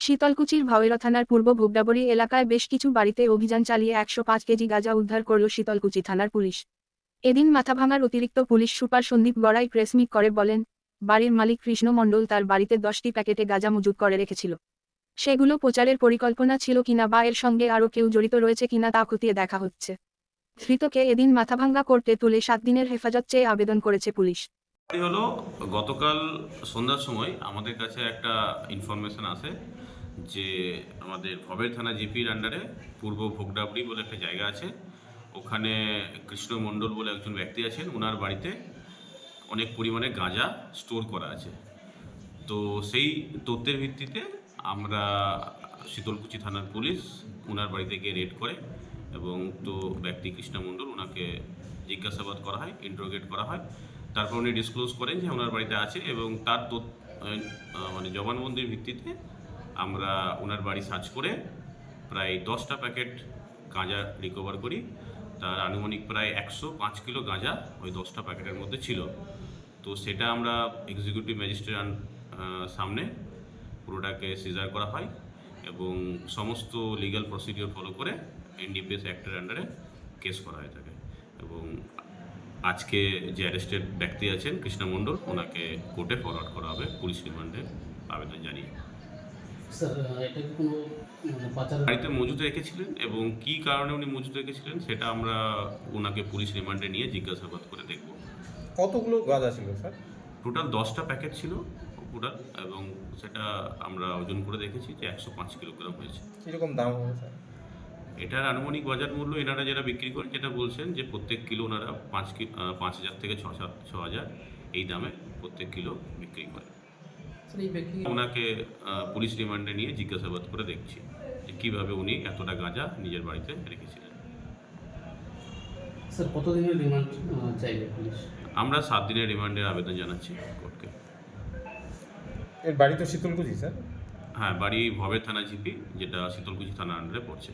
শীতলকুচির ভাওয়েরা থানার পূর্ব ভোগডাবরী এলাকায় বেশ কিছু বাড়িতে অভিযান চালিয়ে একশো পাঁচ কেজি গাঁজা উদ্ধার করল শীতলকুচি থানার পুলিশ। এদিন মাথাভাঙার অতিরিক্ত police super Sandeep Garai press meet করে বলেন, বাড়ির মালিক কৃষ্ণ মণ্ডল তার বাড়িতে দশটি প্যাকেটে গাঁজা মজুত করে রেখেছিল। সেগুলো প্রচারের পরিকল্পনা ছিল কিনা বা এর সঙ্গে আরও কেউ জড়িত রয়েছে কিনা তা খতিয়ে দেখা হচ্ছে। ধৃতকে এদিন মাথাভাঙ্গা করতে তুলে সাত দিনের হেফাজত চেয়ে আবেদন করেছে পুলিশ। হলো, গতকাল সন্ধ্যার সময় আমাদের কাছে একটা ইনফরমেশন আসে যে আমাদের ভবের থানা জিপির আন্ডারে পূর্ব ভোগডাবড়ি বলে একটা জায়গা আছে। ওখানে কৃষ্ণ মণ্ডল বলে একজন ব্যক্তি আছেন ওনার বাড়িতে অনেক পরিমাণে গাঁজা স্টোর করা আছে। তো সেই তথ্যের ভিত্তিতে আমরা শীতলকুচি থানার পুলিশ ওনার বাড়িতে গিয়ে রেড করে এবং তো ব্যক্তি কৃষ্ণ মণ্ডল ওনাকে জিজ্ঞাসাবাদ করা হয় ইন্টারোগেট করা হয়। তারপর উনি ডিসক্লোজ করেন যে ওনার বাড়িতে আছে এবং তার মানে জবানবন্দির ভিত্তিতে আমরা ওনার বাড়ি সার্চ করে প্রায় দশটা প্যাকেট গাঁজা রিকভার করি। তার আনুমানিক প্রায় একশো পাঁচ কিলো গাঁজা ওই দশটা প্যাকেটের মধ্যে ছিল। তো সেটা আমরা এক্সিকিউটিভ ম্যাজিস্ট্রেট সামনে পুরোটাকে সিজার করা হয় এবং সমস্ত লিগ্যাল প্রসিডিওর ফলো করে এনডিপিএস অ্যাক্টের আন্ডারে কেস করা হয়ে থাকে। এবং আজকে যে অ্যারেস্টেড ব্যক্তি আছেন কৃষ্ণ মণ্ডল ওনাকে কোর্টে ফরওয়ার্ড করা হবে পুলিশ রিমান্ডে আবেদন জানিয়ে। স্যার এটা কি কোনো মানে বাড়িতে মজুদ রেখেছিলেন এবং কী কারণে উনি মজুদ রেখেছিলেন সেটা আমরা ওনাকে পুলিশ রিমান্ডে নিয়ে জিজ্ঞাসাবাদ করে দেখব। কতগুলো গাঁজা ছিল স্যার? টোটাল দশটা প্যাকেট ছিল টোটাল এবং সেটা আমরা ওজন করে দেখেছি যে একশো পাঁচ কিলোগ্রাম হয়েছে। কীরকম দাম হবে স্যার? এটার আনুমানিক বাজার মূল্য এনারা যারা বিক্রি করেন যেটা বলছেন যে প্রত্যেক কিলো ওনারা পাঁচ কি পাঁচ হাজার থেকে ছ সাত ছ হাজার এই দামে প্রত্যেক কিলো বিক্রি করে স্যার এই ব্যক্তি ওনাকে পুলিশ রিমান্ডে নিয়ে জিজ্ঞাসাবাদ করে দেখছি যে কীভাবে উনি এতটা গাঁজা নিজের বাড়িতে রেখেছিলেন। স্যার কতদিনের রিমান্ড চাইবে পুলিশ? আমরা সাত দিনের রিমান্ডের আবেদন জানাচ্ছি কোর্টকে। এর বাড়ি তো শীতলকুচি স্যার? হ্যাঁ বাড়ি ভবের থানা জিপি যেটা শীতলকুচি থানা আন্ডারে পড়ছে।